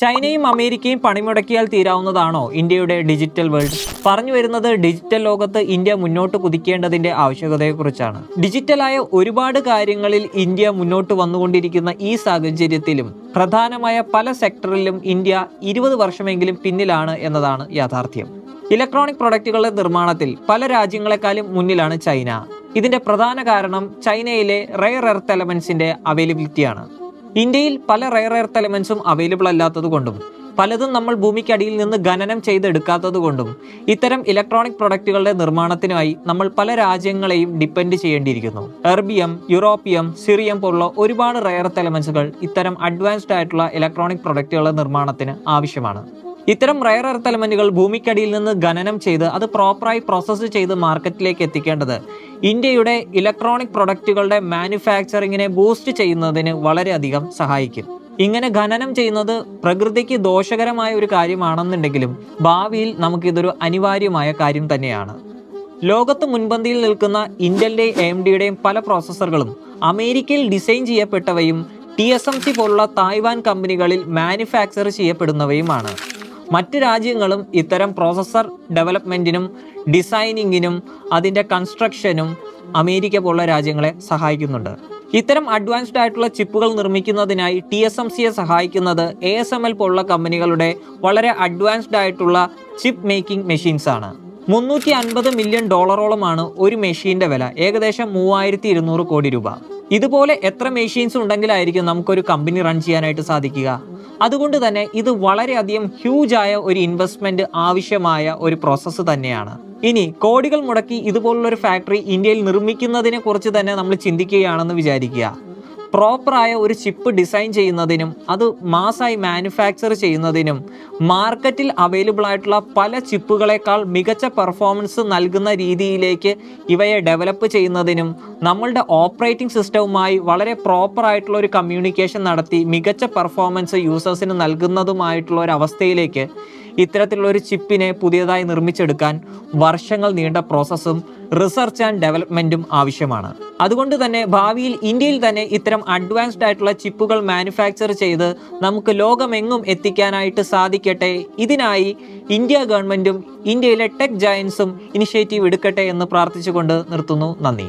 ചൈനയും അമേരിക്കയും പണിമുടക്കിയാൽ തീരാവുന്നതാണോ ഇന്ത്യയുടെ ഡിജിറ്റൽ വേൾഡ് പറഞ്ഞു വരുന്നത് ഡിജിറ്റൽ ലോകത്ത് ഇന്ത്യ മുന്നോട്ട് കുതിക്കേണ്ടതിന്റെ ആവശ്യകതയെക്കുറിച്ചാണ്. ഡിജിറ്റലായ ഒരുപാട് കാര്യങ്ങളിൽ ഇന്ത്യ മുന്നോട്ട് വന്നുകൊണ്ടിരിക്കുന്ന ഈ സാഹചര്യത്തിലും പ്രധാനമായ പല സെക്ടറിലും ഇന്ത്യ ഇരുപത് വർഷമെങ്കിലും പിന്നിലാണ് എന്നതാണ് യാഥാർത്ഥ്യം. ഇലക്ട്രോണിക് പ്രൊഡക്റ്റുകളുടെ നിർമ്മാണത്തിൽ പല രാജ്യങ്ങളെക്കാളും മുന്നിലാണ് ചൈന. ഇതിന്റെ പ്രധാന കാരണം ചൈനയിലെ റെയർ എർത്ത് എലമെന്റ്സിന്റെ അവൈലബിലിറ്റിയാണ് ഇന്ത്യയിൽ പല റയർ എർത്ത് എലമെന്റ്സും അവൈലബിൾ അല്ലാത്തത് കൊണ്ടും പലതും നമ്മൾ ഭൂമിക്കടിയിൽ നിന്ന് ഖനനം ചെയ്തെടുക്കാത്തത് കൊണ്ടും ഇത്തരം ഇലക്ട്രോണിക് പ്രൊഡക്റ്റുകളുടെ നിർമ്മാണത്തിനായി നമ്മൾ പല രാജ്യങ്ങളെയും ഡിപ്പെൻഡ് ചെയ്യേണ്ടിയിരിക്കുന്നു. എർബിയം യൂറോപ്പിയം സിറിയം പോലുള്ള ഒരുപാട് റയർ എലമെന്റ്സുകൾ ഇത്തരം അഡ്വാൻസ്ഡ് ആയിട്ടുള്ള ഇലക്ട്രോണിക് പ്രൊഡക്റ്റുകളുടെ നിർമ്മാണത്തിന് ആവശ്യമാണ്. ഇത്തരം റയർ എർത്ത് എലമെന്റുകൾ ഭൂമിക്കടിയിൽ നിന്ന് ഖനനം ചെയ്ത് അത് പ്രോപ്പറായി പ്രോസസ്സ് ചെയ്ത് മാർക്കറ്റിലേക്ക് എത്തിക്കേണ്ടത് ഇന്ത്യയുടെ ഇലക്ട്രോണിക് പ്രൊഡക്റ്റുകളുടെ മാനുഫാക്ചറിങ്ങിനെ ബൂസ്റ്റ് ചെയ്യുന്നതിന് വളരെയധികം സഹായിക്കും. ഇങ്ങനെ ഖനനം ചെയ്യുന്നത് പ്രകൃതിക്ക് ദോഷകരമായ ഒരു കാര്യമാണെന്നുണ്ടെങ്കിലും ഭാവിയിൽ നമുക്കിതൊരു അനിവാര്യമായ കാര്യം തന്നെയാണ്. ലോകത്ത് മുൻപന്തിയിൽ നിൽക്കുന്ന ഇന്റലിന്റെയും എം ഡിയുടെയും പല പ്രോസസ്സറുകളും അമേരിക്കയിൽ ഡിസൈൻ ചെയ്യപ്പെട്ടവയും ടി എസ് എം സി പോലുള്ള തായ്വാൻ കമ്പനികളിൽ മാനുഫാക്ചർ ചെയ്യപ്പെടുന്നവയുമാണ്. മറ്റ് രാജ്യങ്ങളും ഇത്തരം പ്രോസസ്സർ ഡെവലപ്മെന്റിനും ഡിസൈനിങ്ങിനും അതിന്റെ കൺസ്ട്രക്ഷനും അമേരിക്ക പോലുള്ള രാജ്യങ്ങളെ സഹായിക്കുന്നുണ്ട്. ഇത്തരം അഡ്വാൻസ്ഡ് ആയിട്ടുള്ള ചിപ്പുകൾ നിർമ്മിക്കുന്നതിനായി ടി എസ് എം സിയെ സഹായിക്കുന്നത് എ എസ് എം എൽ പോലുള്ള കമ്പനികളുടെ വളരെ അഡ്വാൻസ്ഡ് ആയിട്ടുള്ള ചിപ്പ് മേക്കിംഗ് മെഷീൻസ് ആണ്. മുന്നൂറ്റി അൻപത് മില്യൺ ഡോളറോളമാണ് ഒരു മെഷീന്റെ വില ഏകദേശം മൂവായിരത്തി ഇരുന്നൂറ് കോടി രൂപ. ഇതുപോലെ എത്ര മെഷീൻസ് ഉണ്ടെങ്കിലായിരിക്കും നമുക്കൊരു കമ്പനി റൺ ചെയ്യാനായിട്ട് സാധിക്കുക? അതുകൊണ്ട് തന്നെ ഇത് വളരെയധികം ഹ്യൂജ് ആയ ഒരു ഇൻവെസ്റ്റ്മെന്റ് ആവശ്യമായ ഒരു പ്രോസസ്സ് തന്നെയാണ്. ഇനി കോടികൾ മുടക്കി ഇതുപോലുള്ള ഒരു ഫാക്ടറി ഇന്ത്യയിൽ നിർമ്മിക്കുന്നതിനെ കുറിച്ച് തന്നെ നമ്മൾ ചിന്തിക്കുകയാണെന്ന് വിചാരിക്കുക. പ്രോപ്പറായ ഒരു ചിപ്പ് ഡിസൈൻ ചെയ്യുന്നതിനും അത് മാസായി മാനുഫാക്ചർ ചെയ്യുന്നതിനും മാർക്കറ്റിൽ അവൈലബിൾ ആയിട്ടുള്ള പല ചിപ്പുകളെക്കാൾ മികച്ച പെർഫോമൻസ് നൽകുന്ന രീതിയിലേക്ക് ഇവയെ ഡെവലപ്പ് ചെയ്യുന്നതിനും നമ്മളുടെ ഓപ്പറേറ്റിംഗ് സിസ്റ്റവുമായി വളരെ പ്രോപ്പറായിട്ടുള്ള ഒരു കമ്മ്യൂണിക്കേഷൻ നടത്തി മികച്ച പെർഫോമൻസ് യൂസേഴ്സിന് നൽകുന്നതുമായിട്ടുള്ള ഒരു അവസ്ഥയിലേക്ക് ഇത്തരത്തിലുള്ള ഒരു ചിപ്പിനെ പുതിയതായി നിർമ്മിച്ചെടുക്കാൻ വർഷങ്ങൾ നീണ്ട പ്രോസസ്സും റിസർച്ച് ആൻഡ് ഡെവലപ്മെന്റും ആവശ്യമാണ്. അതുകൊണ്ട് തന്നെ ഭാവിയിൽ ഇന്ത്യയിൽ തന്നെ ഇത്തരം അഡ്വാൻസ്ഡ് ആയിട്ടുള്ള ചിപ്പുകൾ മാനുഫാക്ചർ ചെയ്ത് നമുക്ക് ലോകമെങ്ങും എത്തിക്കാനായിട്ട് സാധിക്കട്ടെ. ഇതിനായി ഇന്ത്യ ഗവൺമെന്റും ഇന്ത്യയിലെ ടെക് ജയൻസും ഇനിഷ്യേറ്റീവ് എടുക്കട്ടെ എന്ന് പ്രാർത്ഥിച്ചുകൊണ്ട് നിർത്തുന്നു. നന്ദി.